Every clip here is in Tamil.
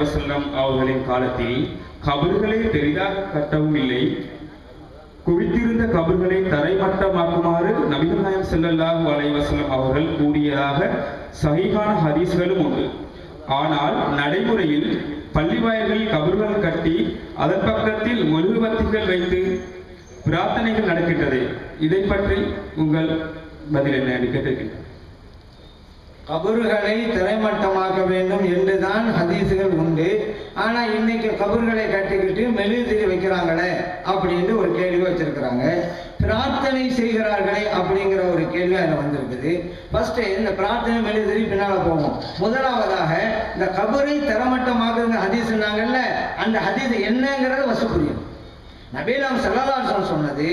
வஸல்லம் அவர்களின் காலத்தில் கபர்களை பெரிதாக கட்டவும் இல்லை. குவித்திருந்த கபர்களை தரைமட்டமாக்குமாறு நபிகள் நாயம் ஸல்லல்லாஹு அவர்கள் கூறியதாக சகிகான ஹதீஸ்களும் உண்டு. ஆனால் நடைமுறையில் பள்ளிவாயல்களில் கபர்கள் கட்டி அதன் பக்கத்தில் மெழுகுபத்திகள் வைத்து பிரார்த்தனைகள் நடக்கின்றது. இதை பற்றி உங்கள் பதில் என்ன என்று கபர்களை திரைமட்டமாக்க வேண்டும் என்றுதான் ஹதீஸுகள் உண்டு. ஆனா இன்னைக்கு கபர்களை கட்டிக்கிட்டு மெழுகுதிரி வைக்கிறாங்களே அப்படின்னு ஒரு கேள்வி வச்சிருக்கிறாங்க. பிரார்த்தனை செய்கிறார்களே அப்படிங்கிற ஒரு கேள்வி அதில் வந்திருக்குது. ஃபர்ஸ்ட் இந்த பிரார்த்தனை மெழுகுதிரி பின்னால போகும் முதலாவதாக இந்த கபரை திறமட்டமாக்குங்க ஹதீஸ் அந்த ஹதீஸ் என்னங்கிறத வசு புரியும். நபீலாம் சல்லல்லாஹு சொன்னது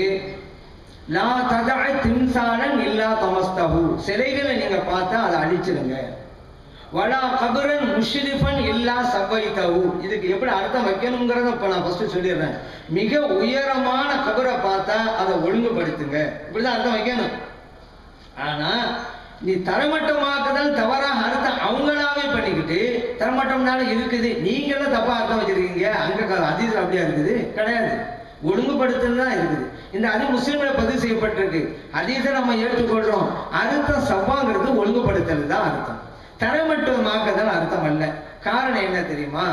லா ததா திம்சாலன் இல்லா தமஸ்தஹு. சிலைகளை நீங்க பார்த்தா அதை அழிச்சிருங்க. வலா கபரன் முஷ்ரிஃபன் இல்லா சபைத்தஹு இதுக்கு எப்படி அர்த்தம் வைக்கணுங்கிறத இப்போ நான் ஃபர்ஸ்ட் சொல்லிடுறேன். மிக உயரமான கபரை பார்த்தா அதை ஒழுங்குபடுத்துங்க. இப்படிதான் அர்த்தம் வைக்கணும். ஆனா நீ தரமட்டமாக்குதல் தவறாக அர்த்தம் அவங்களாவே பண்ணிக்கிட்டு தரமட்டம்னால இருக்குது. நீங்களும் தப்பா அர்த்தம் வச்சிருக்கீங்க? அங்க அதிசயம் அப்படியா இருக்குது? கிடையாது. ஒழுங்குபடுத்துன்னு தான் இருக்குது. இந்த அதி முஸ்லீம்ல பதிவு செய்யப்பட்டிருக்கு. அதீதை நம்ம ஏற்றுக்கொள்றோம். அர்த்தம் சவ்வாங்கிறது ஒழுங்குபடுத்தல் தான் அர்த்தம். தரமட்டமாக்குதல் அர்த்தம் அல்ல. காரணம் என்ன தெரியுமா?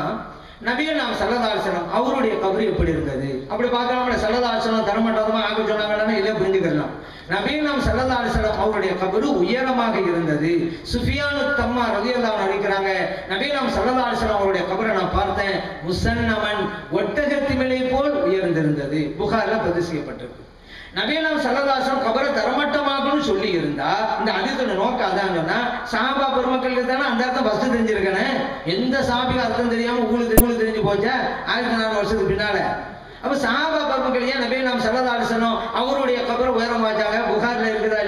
நபிகள் நாம் சல்லதாசனம் அவருடைய கபரு எப்படி இருந்தது? அப்படி பார்க்கலாம்ல. சல்லதாசனம் தரமட்டமா ஆக சொன்னாங்கன்னா இல்லை புரிஞ்சுக்கலாம் நபிகள் நாம் சல்லதாசனம் அவருடைய கபரு உயரமாக இருந்தது. சுஃபியானு தம்மா ரவியல்லாம் நடிக்கிறாங்க நபிகள் நாம் சல்லதாசனம் அவருடைய கபரை நான் பார்த்தேன். முசன்னமன் ஒட்டகத்திமலை போல் இருந்திருந்தது புகார்ல பதிவு செய்யப்பட்டிருக்கு. நபீலாம் சல்லதாசம் கபரை தரமட்டமாகணும்னு சொல்லி இருந்தா இந்த அதிர்த்தோட நோக்கம் அதான் சொன்னா சாபா பெருமக்கள் தானே அந்த அர்த்தம் ஃபர்ஸ்ட் தெரிஞ்சிருக்கனே? எந்த சாபிக்கு அர்த்தம் தெரியாம உங்களுக்கு உங்களுக்கு தெரிஞ்சு போச்சா? ஆயிரத்தி நாலு வருஷத்துக்கு பின்னால. அப்ப சாபா பெருமக்கள் ஏன் நபீ நாம் சல்லதாசனம் அவருடைய கபரை உயரமாச்சாங்க புகார்ல இருக்குதா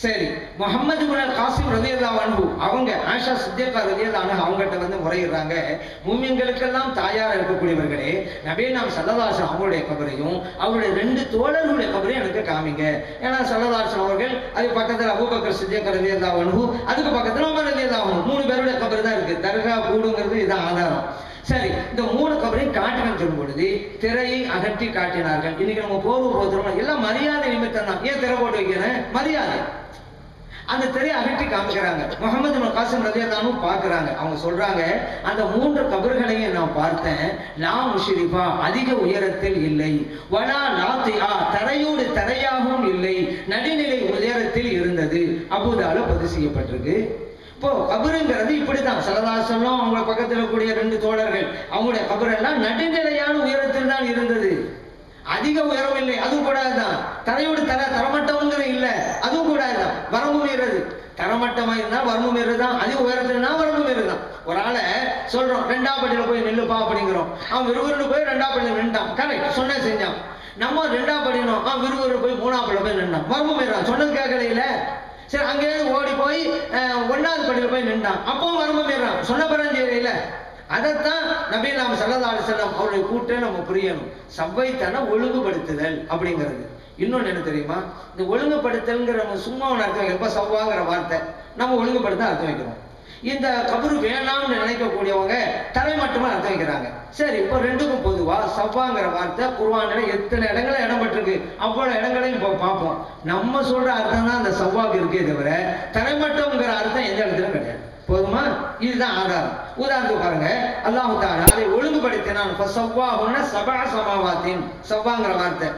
சரி முகமது குணல் காசிம் ரதியல்லா அன்பு அவங்க ஆஷா சித்தியக்கா ரதியல்லா அனு அவங்ககிட்ட வந்து முறையிடுறாங்க. மூமியங்களுக்கெல்லாம் தாயாராக இருக்கக்கூடியவர்களே நபே நாம் சல்லதாசன் அவங்களுடைய கபரையும் அவருடைய ரெண்டு தோழர்களுடைய கபரையும் எனக்கு காமிங்க. ஏன்னா சல்லதாசன் அவர்கள் அது பக்கத்துல அபூபக்கர் சித்தியக்கா ரதியல்லா அன்பு அதுக்கு பக்கத்துல உமர் ரதியல்லா மூணு பேருடைய கபர் தான் இருக்கு. தர்கா கூடுங்கிறது இதான் ஆதாரம். சரி இந்த மூணு கபரையும் காட்டி சொல்லும் பொழுது திரையை அகற்றி காட்டினார்கள். இன்னைக்கு நம்ம போர்வு போகிறோம் எல்லாம் மரியாதை நிமித்தம் தான். ஏன் திரை போட்டு வைக்கிறேன் மரியாதை. அந்த திரையை அகற்றி காமிக்கிறாங்க. முகமது காசிம் ரதியல்லானும் பார்க்கறாங்க. அவங்க சொல்றாங்க அந்த மூன்று கபர்களையும் நான் பார்த்தேன். லா முஷிரிஃபா அதிக உயரத்தில் இல்லை. வலா லாத்தியா தரையோடு தரையாகவும் இல்லை. நடுநிலை உயரத்தில் இருந்தது. அபுதால பதிவு செய்யப்பட்டிருக்கு. இப்போ கபருங்கிறது இப்படிதான் சலதாசனம் அவங்க பக்கத்தில் கூடிய ரெண்டு தோழர்கள். அவங்களுடைய கபரெல்லாம் நடுநிலையான உயரத்தில் தான் இருந்தது. அதிக உயரம் இல்லை அதுவும் கூடாதுதான். தரையோடு தர தரமட்டம்ங்கிற இல்ல அதுவும் கூடாதுதான். வரம்பு மீறது. தரமட்டமா இருந்தா வரம்பு மீறதுதான். அதிக உயரத்துலனா வரம்பு மீறதுதான். ஒரு ஆளை சொல்றோம் ரெண்டாம் படியில போய் நெல்லுப்பா அப்படிங்கிறோம். அவன் விறுவிறுன்னு போய் ரெண்டாம் படியில நின்றான் கரெக்ட் சொன்ன செஞ்சான். நம்ம ரெண்டாம் படிக்கணும் அவன் விறுவிறு போய் மூணாம் படியில போய் நின்றான் வரம்பு மீறான் சொன்னது கேட்கலையில? சரி அங்கேயிருந்து ஓடி போய் ஒன்னாவது படியில போய் நின்றான் அப்பவும் வரம்பு மீறான் சொன்ன பிறஞ்சேரியில அதைத்தான் நபி நாம் சல்லா செல்லம் அவருடைய கூட்டை நம்ம புரியணும். சவ்வைத்தான ஒழுங்குபடுத்துதல் அப்படிங்கிறது. இன்னொன்று என்ன தெரியுமா? இந்த ஒழுங்குபடுத்தல்ங்கிற சும்மா ஒன்று அர்த்தம் வைக்கிறோம் சவ்வாங்கிற வார்த்தை நம்ம ஒழுங்குபடுத்த அர்த்தம் வைக்கிறோம். இந்த கபரு வேணாம்னு நினைக்கக்கூடியவங்க தலை மட்டுமே அர்த்தம் வைக்கிறாங்க. சரி இப்போ ரெண்டுக்கும் பொதுவா சவ்வாங்கிற வார்த்தை குருவான எத்தனை இடங்கள இடம் அவ்வளோ இடங்களையும் இப்போ பார்ப்போம். நம்ம சொல்ற அர்த்தம் தான் அந்த சவ்வாக்கு இருக்கே தவிர தலைமட்டம்ங்கிற அர்த்தம் எந்த இடத்துலையும் கிடையாது. போதுமா? இதுதான் ஆதாரம். உதாரணத்துக்கு பாருங்க. அல்லாஹு தாரா அதை ஒழுங்குபடுத்தினான். சவ்வாஹுன்னா சபா சமாவாத்தின். சவ்வாங்கிற வார்த்தை.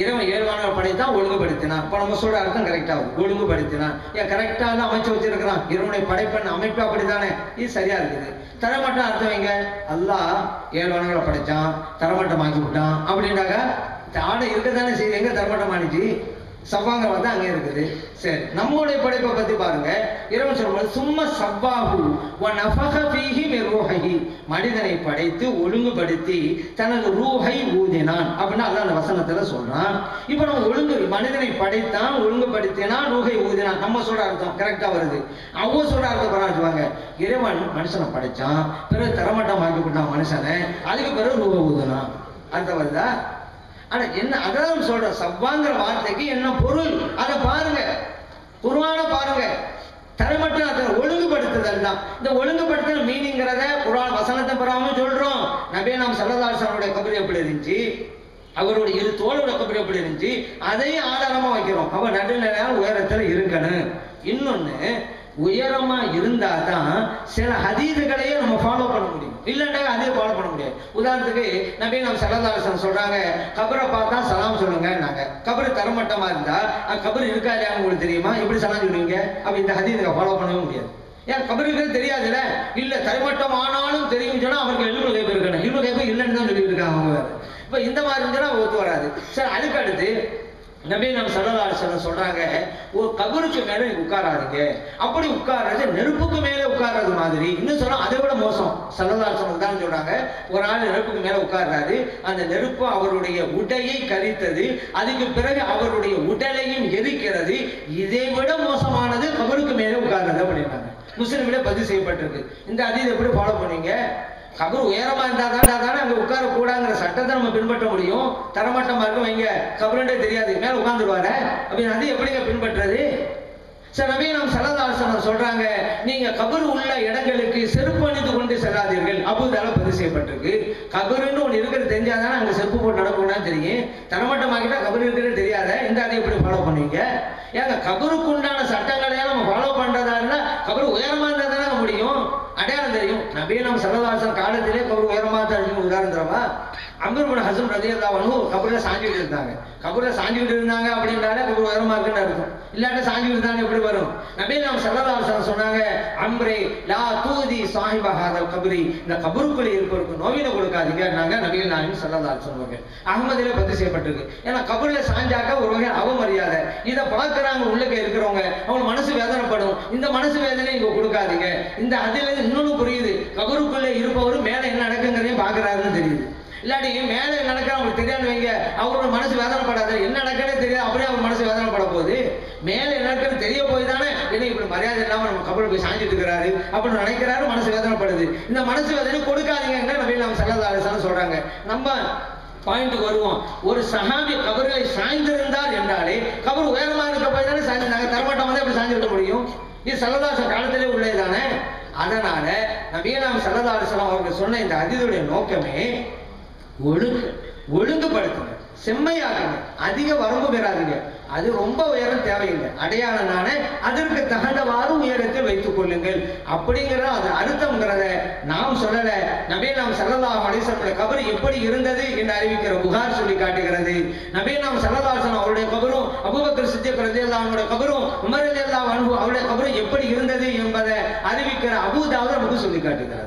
இறைவன் ஏழ்வானவர் படைத்தான் ஒழுங்குபடுத்தினான். இப்போ நம்ம சொல்ற அர்த்தம் கரெக்டாக ஒழுங்குபடுத்தினான். ஏன் கரெக்டா தான் அமைச்சு வச்சிருக்கிறான். இறைவனுடைய படைப்பன் அமைப்பு அப்படித்தானே? இது சரியா இருக்குது. தரமட்டம் அர்த்தம் வைங்க அல்லாஹ் ஏழ்வானவரை படைச்சான். தரமட்டம் ஆக்கி விட்டான் அப்படின்னாக்கா ஆடை இருக்கத்தானே செய்யுது. எங்க தரமட்டம் ஆனிச்சு சவ்வாங்கிற வந்து அங்கே இருக்குது. சரி நம்மளுடைய படைப்பை பத்தி பாருங்க. இறைவன் சொல்லும்போது சும்மா சவ்வாஹு ஒன் நஃபக ஃபீஹி மின் மனிதனை படைத்து ஒழுங்குபடுத்தி தனது ரூஹை ஊதினான் அப்படின்னு அதான் அந்த வசனத்துல சொல்றான். இப்போ நம்ம ஒழுங்கு மனிதனை படைத்தான் ஒழுங்குபடுத்தினான் ரூஹை ஊதினான். நம்ம சொல்ற அர்த்தம் கரெக்டா வருது. அவங்க சொல்ற அர்த்தம் பராட்டுவாங்க இறைவன் மனுஷனை படைச்சான் பிறகு தரமட்டம் ஆக்கி கொண்டான் மனுஷனை அதுக்கு பிறகு ரூஹை ஊதினான். அர்த்தம் வருதா? ஆனா என்ன அதான் சொல்ற சவ்வாங்கிற வார்த்தைக்கு என்ன பொருள்? அதை பாருங்க. குருவான பாருங்க. தரமற்ற அதை ஒழுங்குபடுத்துதல் தான். இந்த ஒழுங்குபடுத்துதல் மீனிங்கிறத குரான் வசனத்தை பெறாம சொல்றோம். நபே நாம் சரதாசனுடைய கபர் எப்படி இருந்துச்சு? அவருடைய இரு தோளோட கபர் எப்படி இருந்துச்சு? அதையும் ஆதாரமா வைக்கிறோம். அவன் நடுநிலையான உயரத்துல இருக்கணும். இன்னொன்னு உயரமா இருந்தா தான் சில ஹதீதுகளையே நம்ம ஃபாலோ பண்ண முடியும். இல்லைன்னா அதே ஃபாலோ பண்ண முடியாது. உதாரணத்துக்கு நபி நம்ம சரதாசன் சொல்றாங்க கபரை பார்த்தா சலாம் சொல்லுங்கன்னாங்க. கபரு தரமட்டமா இருந்தா கபர் இருக்கா உங்களுக்கு தெரியுமா? எப்படி சலாம் சொல்லுவீங்க? அப்ப இந்த ஹதீதுகளை ஃபாலோ பண்ணவே முடியாது. ஏன் கபருக்கு தெரியாதுல்ல? இல்ல தரைமட்டம் ஆனாலும் தெரியும் சொன்னா அவருக்கு எலும்பு கைப்பு இருக்கணும். எலும்பு கைப்பு இல்லைன்னு தான் சொல்லிட்டு இருக்காங்க அவங்க இப்ப இந்த மாதிரி இருந்துச்சுன்னா ஒத்து வராது. சரி அதுக்கு அடுத்து நபி நம்ம சல்லல்லாஹு சொல்றாங்க ஒரு கபருக்கு மேல நீங்க உட்காராதீங்க. அப்படி உட்கார்றது நெருப்புக்கு மேல உட்கார்றது மாதிரி. இன்னும் சொன்னா அதை விட மோசம். சரதாசனம் தான் சொல்றாங்க ஒரு ஆள் நெருப்புக்கு மேல உட்கார்றாரு அந்த நெருப்பு அவருடைய உடையை கரித்தது அதுக்கு பிறகு அவருடைய உடலையும் எரிக்கிறது இதை விட மோசமானது கபருக்கு மேல உட்கார்றது அப்படின்னாங்க முஸ்லிம்ல பதிவு செய்யப்பட்டிருக்கு. இந்த அதீத எப்படி ஃபாலோ பண்ணீங்க? கபர் உயரமா இருந்தா தானே அங்க சட்டத்தை நம்ம பின்பற்ற முடியும். தரமட்டமாக இருக்கும் வைங்க. கபருண்டே தெரியாது. மேல உட்காந்துருவாரு அப்படின்னு அது எப்படிங்க பின்பற்றுறது சார் நவீனம் நாம் சலதாசனம் சொல்றாங்க நீங்க கபர் உள்ள இடங்களுக்கு செருப்பு அணிந்து கொண்டு செல்லாதீர்கள். அபுதால பதிவு செய்யப்பட்டிருக்கு. கபருன்னு ஒன்று இருக்கிறது தெரிஞ்சாதானே அங்க செருப்பு போட்டு நடக்கணும்னா தெரியும். தரமட்டமாக்கிட்டா கபர் இருக்கிறது தெரியாத. இந்த அதை எப்படி ஃபாலோ பண்ணுவீங்க? ஏங்க கபருக்கு உண்டான சட்டங்களையே நம்ம ஃபாலோ பண்றதா இருந்தா கபர் உயரமா இருந்தா தானே முடியும். அடையாளம் தெரியும். நவீனம் நம்ம சரதாசன் காலத்திலே கபர் உயரமா தான் உதாரணம் தரவா அமீர் ஹசன் ரதியல்லா வந்து கபூர்ல சாஞ்சிக்கிட்டு இருந்தாங்க. கபூர்ல சாஞ்சிக்கிட்டு இருந்தாங்க அப்படின்றாலே கபூர் உயரமா இருக்குன்னு அர்த்தம். இல்லாட்ட சாஞ்சிக்கிட்டு இருந்தாங்க எப்படி வரும்? நபே நாம் சரதாசன் சொன்னாங்க அம்ரே லா தூதி சாஹிபஹாதல் கபுரி. இந்த கபூருக்குள்ளே இருப்பவருக்கு நோவினை கொடுக்காதீங்கன்னாங்க நபிகள் நாயகம் சரதாசன் சொல்லுவாங்க அகமதில பத்து செய்யப்பட்டிருக்கு. ஏன்னா கபூர்ல சாஞ்சாக்க ஒரு வகை அவமரியாதை. இதை பார்க்கறாங்க உள்ளக்க இருக்கிறவங்க. அவங்க மனசு வேதனைப்படும். இந்த மனசு வேதனை இங்க கொடுக்காதீங்க. இந்த அதுல இன்னொன்னு புரியுது. கபூருக்குள்ளே இருப்பவர் மேல என்ன நடக்குங்கிறதையும் பாக்குறாருன்னு தெரியுது. இல்லாட்டி மேலே என்ன நடக்க அவங்களுக்கு தெரியாது வைங்க. அவரோட மனசு வேதனைப்படாது. என்ன நடக்கனே தெரியாது. அப்படியே அவர் மனசு வேதனைப்பட போகுது மேலே என்ன நடக்குன்னு தெரிய போய் தானே என்ன இப்படி மரியாதை இல்லாமல் நம்ம கபல் போய் சாஞ்சிட்டு இருக்கிறாரு? அப்படின்னு நினைக்கிறாரு. மனசு வேதனைப்படுது. இந்த மனசு வேதனை கொடுக்காதீங்க. நம்ம நம்ம செல்லதாரசான சொல்றாங்க? நம்ம பாயிண்ட்டுக்கு வருவோம். ஒரு சஹாபி கபர்களை சாய்ந்திருந்தார் என்றாலே கபர் உயரமா இருக்க போய் தானே சாய்ந்திருந்தாங்க தரமாட்டம் வந்து எப்படி சாய்ந்திருக்க முடியும்? இது சல்லதாச காலத்திலே உள்ளதுதானே அதனால நபியலாம் சல்லதாசலம் அவர்கள் சொன்ன இந்த அதிதியுடைய நோக்கமே ஒழுங்கு ஒழுங்குபடுத்துங்க. செம்மையாகுங்க அதிக வரம்பு பெறாதீங்க. அது ரொம்ப உயரம் தேவையில்லை. அடையாளம் நானே அதற்கு தகுந்தவாறு உயரத்தில் வைத்துக் கொள்ளுங்கள். அப்படிங்கிற அது அர்த்தம்ங்கிறத நாம் சொல்லல. நபே நாம் சரதா அலிசனுடைய கபர் எப்படி இருந்தது என்று அறிவிக்கிற புகார் சொல்லி காட்டுகிறது. நபே நாம் சரதாசன் அவருடைய கபரும் அபுபக்கர் சித்திக் ரஜியல்லாவுடைய கபரும் உமர் அலி அல்லா அவருடைய கபரும் எப்படி இருந்தது என்பதை அறிவிக்கிற அபுதாவது நமக்கு சொல்லி காட்டுகிறது